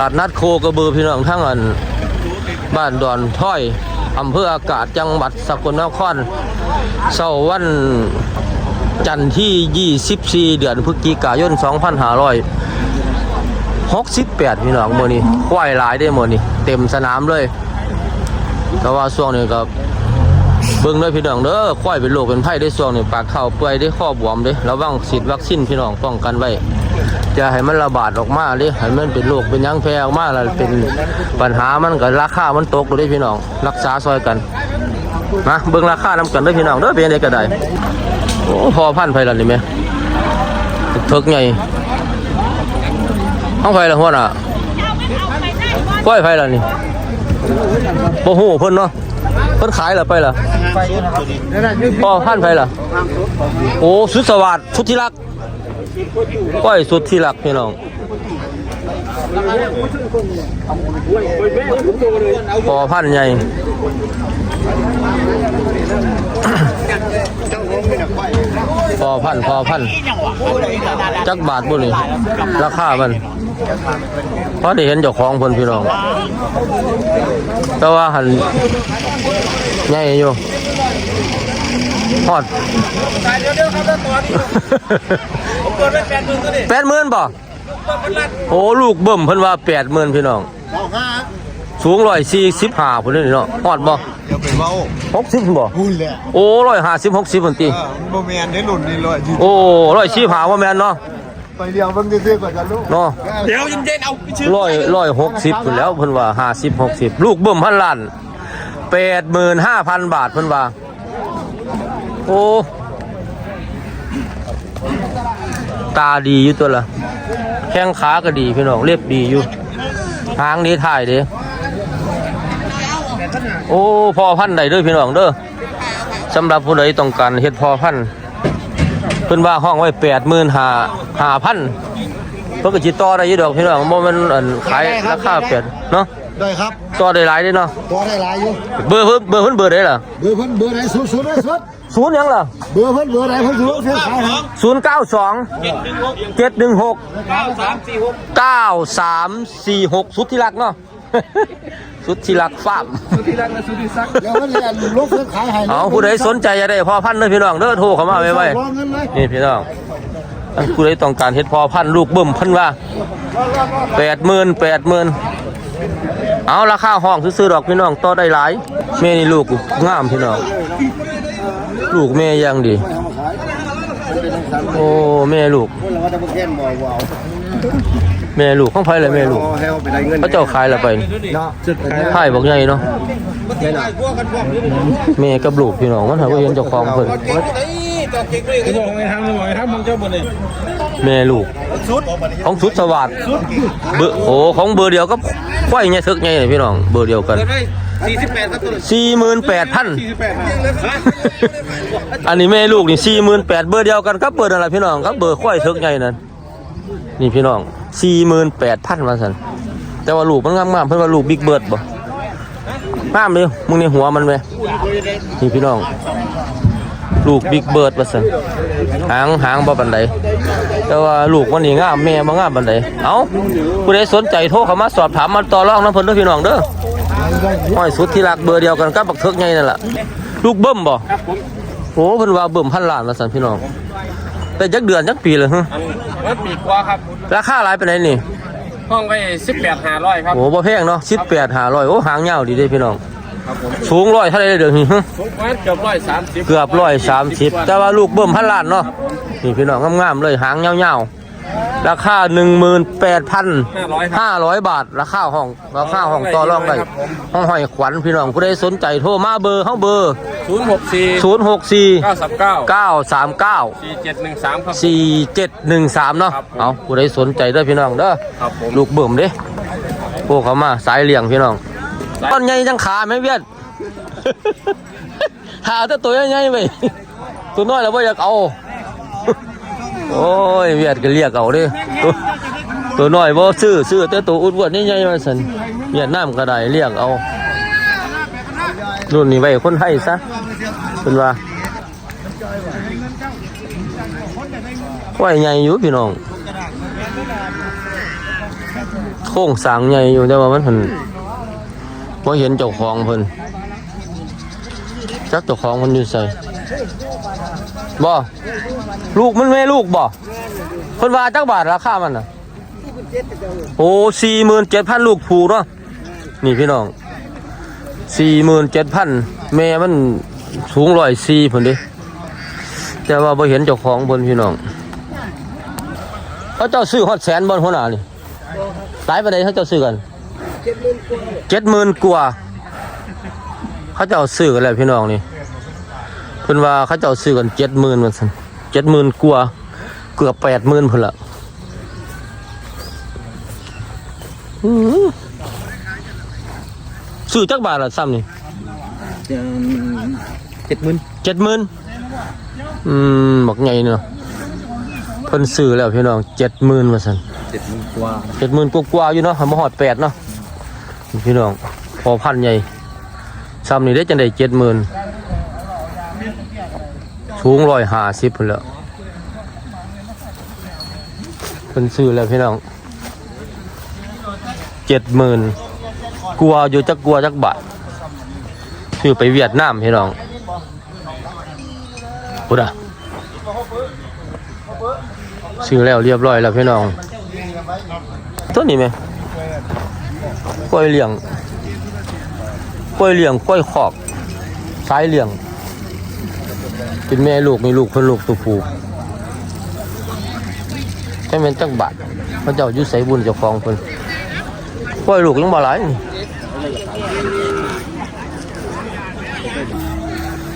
ตลาดนัดโคกระบือพี่น้องทั้งอันบ้านดอนถ้อยอำเภออากาศจังหวัดสกลนครเสาร์วันจันทร์ที่ 24 เดือนพฤศจิกายน 2568 พี่น้องมื้อนี้ควายหลายได้มื้อนี้เต็มสนามเลย แต่ว่าช่วงนี้ก็เบิ่งด้วยพี่น้องเด้อควายเป็นโรคเป็นไข้ได้ช่วงนี้ปากเข้าเปื่อยได้ข้อบวมเด้ระวังฉีดวัคซีนพี่น้องป้องกันไว้ จะให้มันระบาดออกมาเด้ให้มันเป็นโรคเป็นหยังแพร่ออกมาแล้วเป็นปัญหามันก็ราคามันตกเลยพี่น้อง รักษาซอยกันนะเบิ่งราคานํกันเด้อพี่น้องเด้อเป็นจังไดก็ได้โอ้พอพันไปแล้วนี่แม่ทึกใหญ่เอาไปละหัวน่ะก้อยไปแล้วนี่บ่ฮู้เพิ่นเนาะเพิ่นขายแล้วไปล่ะพอพันไปล่ะโอ้สุดสวัสดิ์สุดที่รัก ก้อยสุดที่รักพี่น้องพอพันใหญ่พอพันพอพันจักบาทบุนี่ราคามันเพราะได้เห็นเจ้าของเพิ่นพี่น้อง แต่ว่าหันใหญ่อยู่ฮอด เดี๋ยวเดี๋ยวครับแล้วตัวนี้ผมเปิดไปแปดหมื่นตัวนี้แปดหมื่นบ่เปิดเป็นล้านโอ้ลูกเบิ่มเพิ่นว่าแปดหมื่นพี่น้อง เอาห้าสูงร้อยสี่สิบห้าพุ่นนี่เนาะฮอดบ่เดี๋ยวไปเบ้าหกสิบบ่หุ่นแหละโอ้ร้อยห้าสิบหกสิบพุ่นติเออโมเมนได้หลุนนี่เลยโอ้ร้อยสี่ห้าว่าแม่นเนาะไปเดียวเบิ่งซื่อๆก่อนกันลูกเนาะเดี๋ยวเย็นๆเอาชื่อร้อยร้อยหกสิบพุ่นแล้วเพิ่นว่าห้าสิบหกสิบลูกเบิ่มพันล้านแปดหมื่นห้าพันบาทเพิ่นว่าโอ้ ตาดีอยู่ตัวละแข้งขาก็ดีพี่น้องเล็บดีอยู่หางนี้ถ่ายเด้โอ้พ่อพันธุ์ใดเด้อพี่น้องเด้อสำหรับผู้ใดต้องการเฮ็ดพ่อพันธุ์เพิ่นว่าห้องไว้แปดหมื่นห้าห้าพันเพิ่นก็จิต่อได้ยู่ดอกพี่น้องบ่แมันอันขายราคาแปดเนาะได้ครับ ต่อได้หลายเด้เนาะตัวได้หลายอยู่เบอร์เพิ่นเบอร์เพิ่นเบอร์ได้ล่ะเบอร์เพิ่นเบอร์ไหนสุดสุดเลยสุดศูนย์หยังล่ะเบอร์เพิ่นเบอร์ไหนเพิ่นสุดเสียขายครับศูนย์เก้าสองเจ็ดหนึ่งหกเก้าสามสี่หกเก้าสามสี่หกสุดที่รักเนาะสุดที่รักฟาร์มสุดที่รักและสุดที่ซักเดี๋ยวเพิ่นเรียนลบเสียขายให้เอาผู้ใดสนใจจะได้พอพันธุ์เด้อพี่น้องเด้อโทรเข้ามาไว้ไว้รอเงินเลยนี่พี่น้องอันผู้ใดต้องการเฮ็ดพอพันธุ์ลูกเบิ่มเพันว่าแปดหมื่นแปดหมื่น เอาราคาห้องซื้อๆดอกพี่น้องต่อได้หลายแม่นี่ลูกงามพี่น้องลูกแม่ยังดี โอ้แม่ลูกเพิ่นว่าจะบ่แค่นบ่ว้าวแม่ลูกของไผเลยแม่ลูกพอให้เอาเงินพระเจ้าขายละไปนี่เนาะสุดขายบอกใหญ่เนาะแม่กับลูกพี่น้องมันหาว่าเห็นเจ้าของเพิ่น บอกไงทำบอกไงทำมึงเจ้าบ่นี่แม่ลูกสุดของสุดสวัสดิ์เบอร์โอ้ของเบอร์เดียวกับควายใหญ่ทึกใหญ่นี่พี่น้องเบอร์เดียวกันสี่สิบแปดครับตัวนี้48,000สี่สิบแปดฮะอันนี้แม่ลูกนี่48,000เบอร์เดียวกันกับเบอร์นั่นล่ะพี่น้องกับเบอร์ควายทึกใหญ่นั่นนี่พี่น้อง48,000ว่นแปดพันมาซั่นแต่ว่าลูกมันงามๆเพิ่นว่าลูกบิ๊กเบิร์ดบ่งามเลยมึงในหัวมันแม่นี่พี่น้อง ลูกบิ๊กเบิร์ดว่าซั่นหางหางบ่ปานใดแต่ว่าลูกมันนี่งามแม่บ่งามปานใดเอ้าผู้ใดสนใจโทรเข้ามาสอบถามมาต่อรองนำเพิ่นเด้อพี่น้องเด้อห้อยสุดที่รักเบอร์เดียวกันกับบักเทิกใหญ่นั่นล่ะลูกเบิ่มบ่โอ้เพิ่นว่าเบิ่มพันล้านว่าซั่นพี่น้องแต่จักเดือนจักปีเลยฮะรถปีกว่าครับราคาหลายปานใดนี่ห้องไว้สิบแปดห้าร้อยครับโอ้บ่แพงเนาะ18 500โอ้หางยาวดีเด้พี่น้อง ครับผมสูงร้อยเท่าไหร่เด้อนี่ฮะสูงประมาณเกือบร้อยสามสิบเกือบร้อยสามสิบแต่ว่าลูกเบิ่มพันล้านเนาะนี่พี่น้องงามๆเลยหางยาวๆราคาหนึ่งหมื่นแปดพันห้าร้อยครับห้าร้อยบาท ราคาห้องราคาห้องต่อรองได้ห้องหอยขวัญพี่น้องผู้ใดสนใจโทรมาเบอร์ห้องเบอร์ศูนย์หกสี่ศูนย์หกสี่เก้าสามเก้าเก้าสามเก้าสี่เจ็ดหนึ่งสามครับสี่เจ็ดหนึ่งสามเนาะครับผมเอาผู้ใดสนใจเด้อพี่น้องเด้อครับผมลูกเบิ่มเด้พวกเขามาสายเลี้ยงพี่น้อง ต้นใหญ่จังขาไหมเวียดหาแต่ตัวใหญ่ๆไปตัวน้อยแล้วว่าอยากเอา โอ้ยเวียดก็เรียกเอาเดิตัวตัวน้อยบ่ซื้อซื้อแต่ตัวอ้วนๆนี่ใหญ่มาสันเวียดนามก็ได้เรียกเอารุ่นนี้ไว้คนไทยซะเป็นว่าไหวใหญ่อยู่พี่น้อง โค้งสร้างใหญ่อยู่แต่ว่ามันเพิ่น บ่เห็นเจ้าของเพิ่นจักเจ้าของเพิ่นอยู่ไสบ่ลูกมันแม่ลูกบ่เพิ่นว่าจักบาทราคามันน่ะโอ้47,000ลูกผูเนาะนี่พี่น้อง47,000แม่มันสูง104เพิ่นด้แต่ว่าบ่เห็นเจ้าของเพิ่นพี่น้องเขาเจ้าซื้อฮอดแสนบ่หัวหน้านี่หลายปานใดเขาเจ้าซื้อกัน 70,000กว่าเขาเจ้าซื้อกันแล้วพี่น้องนี่เพิ่นว่าเขาเจ้าซื้อกัน70,000ว่าซั่น70,000กว่าเกือบ80,000พุ่นละอื้อหือซื้อจักบาทละซ้ำนี่เจ็ดหมื่นเจ็ดหมื่นอืมบอกไงเนาะเพิ่นซื้อแล้วพี่น้องเจ็ดหมื่นมาสันเจ็ดหมื่นกว่าเจ็ดหมื่นกว่าๆอยู่เนาะมาหอดแปดเนาะ พี่น้องพอพันใหญ่ซ้ำนี่ได้จังได้เจ็ดหมื่นสูงร้อยห้าสิบพุ่นแล้วเพิ่นซื้อแล้วพี่น้องเจ็ดหมื่นกลัวอยู่จักกลัวจักบาทซื้อไปเวียดนามพี่น้องพุดอะซื้อแล้วเรียบร้อยแล้วพี่น้องต้นนี้ไหม กล้วยเหลี่ยงกล้วยเหลี่ยงกล้วยขอบสายเหลี่ยง เป็นแม่ลูกมีลูกเพิ่นลูกตัวผู้แค่เป็นจักบาทพระเจ้ายุใสบุญเจ้าของเพิ่นกล้วยลูกยังบ่หลายนี่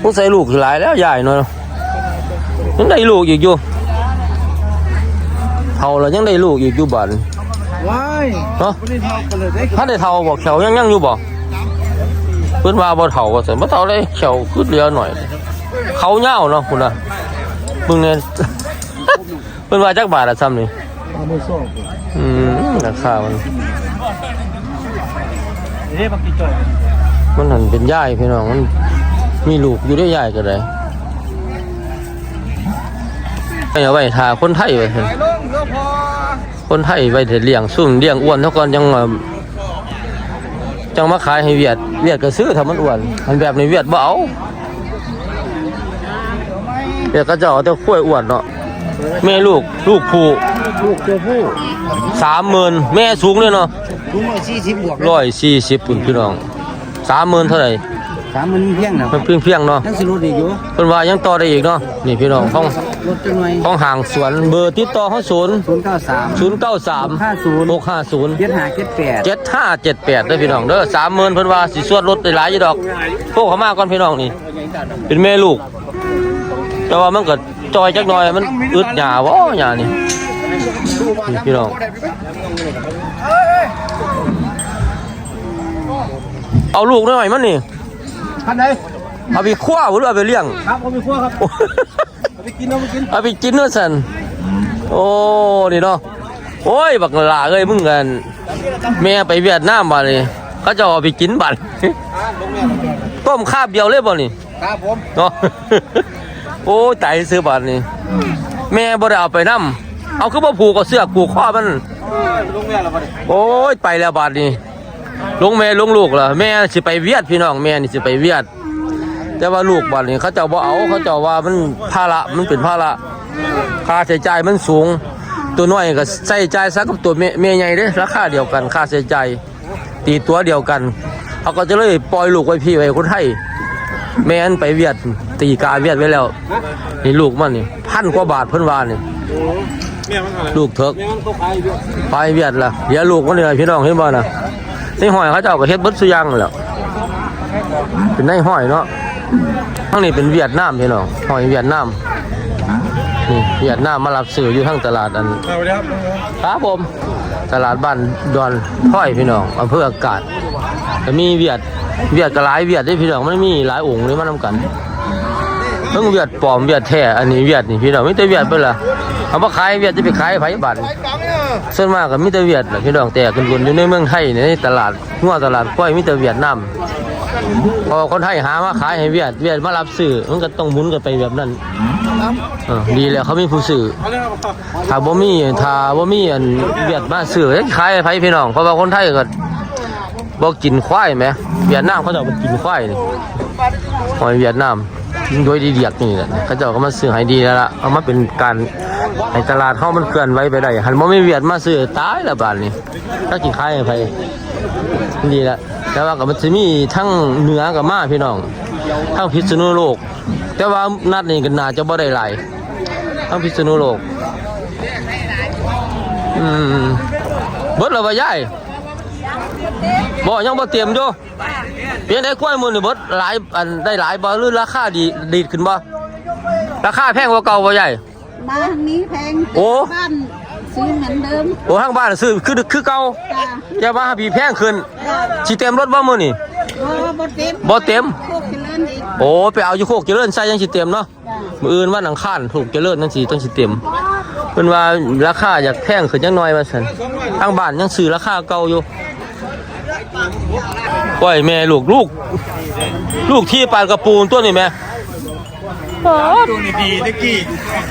ผู้ใส่ลูกหลายแล้วใหญ่หน่อยยังได้ลูกอีกอยู่เท่าแล้วยังได้ลูกอีกอยู่บ้าน ว้ายเนาะไม่ได้ทำกันเลยได้ถ้าได้เท่าบอกแขวยังยังอยู่บ่เพิ่นว่าบ่เท่าว่าซั่นบ่เท่าเลยแขวขึ้นเรือหน่อย เขาเหย้าเนาะคุณน่ะเบิ่งเนี่ยเพิ่นว่าจักบาทละซ้ำนี่อืมราคามันเฮ้บักกี่จ่อยมันหันเป็นย่ายพี่น้องมันมีลูกอยู่ได้ย่ายก็ได้เอาไว้ทาคนไทยไว้ซั่นไปลงก็พอ คนไทยไปเถดเลี้ยงซุ่มเลี้ยงอ้วนเท่าก่อนยังมาจังมาขายให้เวียดเวียดก็ซื้อถ้ามันอ้วนมันแบบในเวียดบ่เอาเวียดก็จะเอาแต่ข้วยอ้วนเนาะแม่ลูกลูกผู้ลูกตัวผู้สามหมื่นแม่สูงเลยเนาะลุงร้อยสี่สิบบวกร้อยสี่สิบปุ่นพี่น้องสามหมื่นเท่าไหร่ สามมันเพียงนะมันเพียงเพียงๆเนาะทั้งสิรถอีกอยู่เพิ่นว่ายังต่อได้อีกเนาะนี่พี่น้องของรถจังหน่อยของห่างสวนเบอร์ติดต่อเขาศูนย์ศูนย์เก้าสามศูนย์เก้าสามห้าศูนย์หกห้าศูนย์ เจ็ดห้าเจ็ดแปด เจ็ดห้าเจ็ดแปดได้อพี่น้องเด้อสามหมื่นเพิ่นว่าสิสวดรถได้หลายอยู่ดอกพวกเขามาก่อนพี่น้องนี่ เป็นแม่ลูก แต่ว่ามันก็จอยจักหน่อยมันอึดหยาวะหยานี่นี่พี่น้องเอาลูกหน่อยมันนี่ พันไหนเอาไปคั่วหรือเอาไปเลี้ยง ครับผมมีขั้วครับเอาไปกินเอาไปกินเอาไปกินเนื้อสันโอ้นี่เนาะโอ้ยบักหลาเอ้ยมึงกันแม่ไปเวียดนามมาเลยเขาจะเอาไปกินบัดต้มคาบเดียวเลยบ่นี่ครับผมเนาะโอ้ยตายซื้อบัดนี่แม่บ่ได้เอาไปนำเอาคือบ่ผูกกับเสื้อผูกคอมันลุงแม่เราไปโอ้ยไปแล้วบาดนี้ ลงแม่ลงลูกล่ะแม่สิไปเวียดพี่น้องแม่นี่สิไปเวียด แต่ว่าลูกบาดนี้เขาเจ้าบ่เอาเขาเจ้าว่ามันภาระมันเป็นภาระค่าใช้จ่ายมันสูง ตัวน้อยก็ใช้จ่ายซักกับตัวแม่แม่ใหญ่เด้ราคาเดียวกันค่าใช้จ่ายตีตัวเดียวกันเขาก็จะเลยปล่อยลูกไว้พี่ไว้คนไทยแม่นไปเวียดตีกาเวียดไว้แล้วนี่ลูกมันนี่พันกว่าบาทเพิ่นว่านี่ลูกเถกแม่มันก็ขายอยู่ไปเวียดล่ะเดี๋ยวลูกมันนี่ล่ะพี่น้องเห็นบ่น่ะ ในห้อยเขาเจ้าก็เฮ็ดเบิดซุยังแหล้วเป็นในห้อยเนาะทางนี้เป็นเวียดนามพี่น้องห้อยเวียดนามนี่เวียดนามมารับซื้ออยู่ทางตลาดอันครับครับผมตลาดบ้านดอนถ้อยพี่น้องอำเภออากาศจะมีเวียดเวียดก็หลายเวียดได้พี่น้องมันมีหลายองค์เลยมานำกันเพิ่งเวียดปลอมเวียดแท้อันนี้เวียดนี่พี่น้องไมีแต่เวียดเพิ่นล่ะเอามาขายเวียดจะไปขายไผบ้าน ส่วนมากก็มีแต่เวียดแหละพี่น้องแต่กันวนอยู่ในเมืองไทยในตลาดงัวตลาดกล้วยมีแต่เวียดนามพอคนไทยหามาขายให้เวียดเวียดมารับซื้อมันก็ต้องหมุนกันไปแบบนั้นเออดีแล้วเขามีผู้ซื้อถ้าบ่มีถ้าบ่มีอันเวียดมาซื้อขายให้ไผพี่น้องเพราะว่าคนไทยก็บ่กินควายแหมเวียดนามเขาจ้าบ่กินควายนี่หอยเวียดนาม โดยดีเดียกนี่แหละเขาเจ้าก็มาซื้อให้ดีแล้วล่ะเอามาเป็นการให้ตลาดเฮามันเคลื่อนไหวไปได้หันบ่มีเวียดมาซื้อตายละบาดนี้ถ้ากินขายให้ไผดีละแต่ว่ากับมันจะมีทั้งเหนือกับมาพี่น้องทั้งพิษณุโลก แต่ว่านัดนี้ก็น่าจะบ่ได้หลายทั้งพิษณุโลกอืมเบิดแล้วบ่าย บ่ยังบ่เตรียมอยู่เพียงได้กล้วยมื้อนี่เบิดหลายอันได้หลายบ่หรือราคาดีดีขึ้นบ่ราคาแพงกว่าเก่าบ่ยายมาทางนี้แพงโอ้บ้านซื้อเหมือนเดิมโอ้ทางบ้านซื้อคือคือเก่าจ้าอย่ามาหาพี่แพงขึ้นสิเต็มรถบ่มื้อนี่โอ้บ่เต็มบ่เต็มโคกเจริญอีกโอ้ไปเอาอยู่โคกเจริญใส่ยังสิเต็มเนาะจ้ามืออื่นว่าหนังข้านถูกเจริญนั่นสิต้องสิเต็มเพิ่นว่าราคาอยากแพงขึ้นจังน้อยว่าซั่นทางบ้านยังซื้อราคาเก่าอยู่ ปล่อยแม่ลูกลูก ลูกที่ปานกระปูนตัวนี้แม่ตัวนี้ดีตะกี้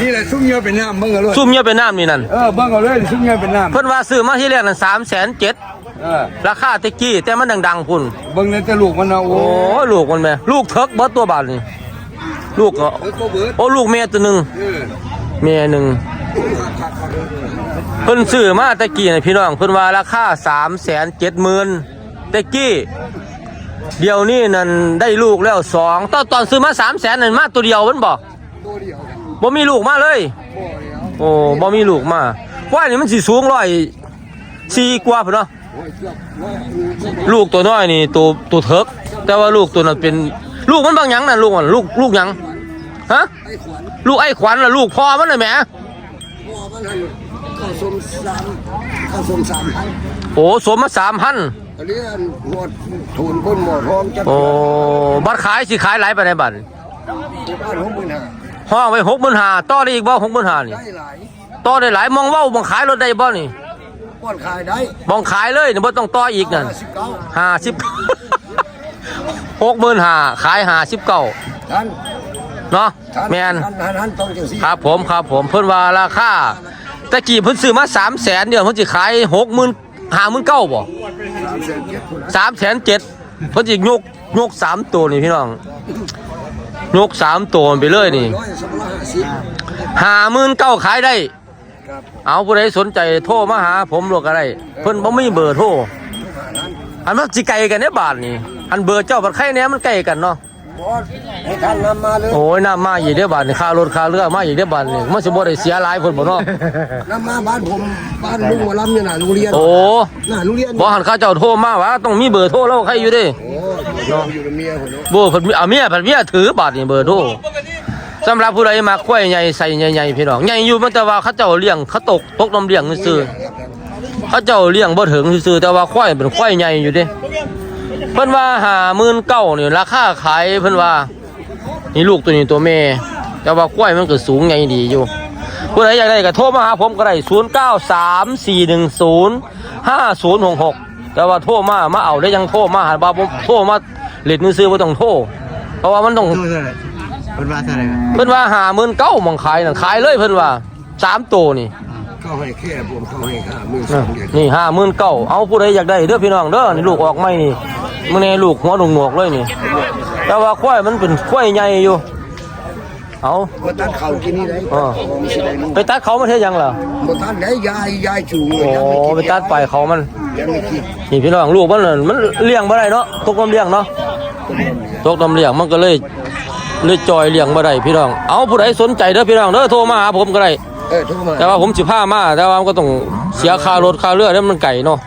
นี่แหละซุ่มเยอะเป็นน้ำเบิ่งเอาเลยซุ่มเงียบเป็นน้ำนี่นั่นเออเบิ่งเอาเลยซุ่มเยอะเป็นน้ำเพิ่นว่าซื้อมาที่แรกนั่น3,700,000เออราคาตะกี้แต่มันดังๆพุ่นเบิ่งในแต่ลูกมันเอาโอ้โอ้ลูกมันแม่ลูกเถิกบ่ตัวบาดนี่ลูกก็เออก็เบิดโอ้ลูกแม่ตัวหนึงเออเมียหนึ่งเพิ่นซื้อมาตะกี้นะพี่น้องเพิ่นว่าราคาสามแสนเจ็ดหมื่น ตะกี้ เดี๋ยวนี้นั่นได้ลูกแล้วสองตอนตอนซื้อมาสามแสนนั่นมาตัวเดียวมันบอกตัวเดียวกันบ่มีลูกมาเลย บ่เดียวโอ้บ่มีลูกมาว่านี่มันสิสูงร้อยสี่กว่าพุ่นเนาะโอ้ยเกือบร้อยลูกตัวน้อยนี่ตัวตัวเถิกแต่ว่าลูกตัวนั้นเป็นลูกมันบางหยังนั่นลูกมันลูกลูกหยังฮะไอ้ขวัญลูกไอ้ขวัญล่ะลูกพ่อมันน่ะแหมพ่อมันให้เข้าสมสามเข้าสมสามพันโอ้สมมาสามพัน อันนี้อันหัวทุนคนหมอทองจะโอ้บัตรขายสิขายหลายไปในบัตรบ้านหกหมื่นห้าห้องไว้หกหมื่นห้าต่อได้อีกบ่หกหมื่นห้านี่ได้หลายต่อได้หลายมองเว้ามองขายรถได้บ่นี่ป้อนขายได้มองขายเลยนี่บ่ต้องต่ออีกนั่นสิบเก้าห้าสิบหกหมื่นห้าขายห้าสิบเก้าท่านเนาะท่านแมนท่านท่านท่านต้องจังสี่ครับผมครับผมเพิ่นว่าราคาตะกี้เพิ่นซื้อมาสามแสนเดียวเพิ่นสิขายหกหมื่นห้าหมื่นเก้าบ่ สามแสนเจ็ดคนละสามแสนเพิ่นสิยกยกสามตัวนี่พี่น้องยกสามตัวไปเลยนี่อยสองร้อยห้าหมื่นเก้าขายได้ เอาผู้ใดสนใจโทรมาหา ผมหรอกอะไรเพิ่นบ่มีเบอร์โทรอันมันสิไกลกันเนี่ยบาทนี่อันเบอร์เจ้าบัดไข่แหน่มันไกลกันเนาะ ให้ท่านนำมาเลยโอ้ยน้ำมาอีกเด้อบาทนี่ค่ารถค่าเรือมาอีกเด้อบาทนี่มันสิบ่ได้เสียหลายเพิ่นบ่เนาะนำมาบ้านผมบ้านลุงหัวลำเนี่ยน่ะโรงเรียนโอ้น่ะโรงเรียนบ่หันเขาเจ้าโทรมาว่าต้องมีเบอร์โทรแล้วใครอยู่เด้โอ้น้องอยู่กับเมียผมเนาะบ่เพิ่นมีเอาเมียเพิ่นเมียถือบาทนี่เบอร์โทรสำหรับผู้ใดมาควายใหญ่ใส่ใหญ่ๆพี่น้องใหญ่อยู่มันแต่ว่าเขาเจ้าเลี้ยงเขาตกตกน้ำเลี้ยงซื่อๆเขาเจ้าเลี้ยงบ่ถึงซื่อๆแต่ว่าควายเป็นควายใหญ่อยู่เด้ เพิ่นว่า59,000นี่ราคาขายเพิ่นว่า นี่ลูกตัวนี้ตัวแม่แต่ว่ากล้วยมันก็สูงใหญ่ดีอยู่ผู้ใดอยากได้ก็โทรมาหาผมก็ได้0 9 3 4 1 0 5 0 6 6แต่ว่าโทรมามาเอาได้ยังโทรมาหาบ่าผมโทรมาเล่นมือซื้อบ่ต้องโทรเพราะว่ามันต้องเป็นว่าเท่าไหร่เพิ่นว่าหาหมื่นเก้ามองขายน่ะขายเลยเพิ่นว่าสามตัวนี่ เขาให้แค่ผมเขาให้ห้าหมื่นสเออองเดือนนี่ห้าหมื่นเก้าเอาผู้ใดอยากได้เด้อพี่น้องเด้อนี่ลูกออกไม่นี่มื้อนี้ลูกหัวหนวกๆเลยนี่ แต่ว่าควายมันเป็นควายใหญ่อยู่ เอามาตัดเขากินนี่ได้อ๋อผมสิได้ลูกไปตัดเขามันเฮ็ดหยังล่ะมาตัดได้ยายยายจูงโอ้ไปตัดไปเขามันยังไม่กินนี่พี่น้องลูกมันน่ะมันเลี้ยงบ่ได้เนาะตกน้ำเลี้ยงเนาะตกน้ำเลี้ยงมันก็เลยเลยจอยเลี้ยงบ่ได้พี่น้อง เอาผู้ใดสนใจเด้อพี่น้องเด้อโทรมาหาผมก็ได้เออโทรมา แต่ว่าผมสิพามาแต่ว่ามันก็ต้องเสียค่ารถค่าเรือแล้วมันไก่เนาะ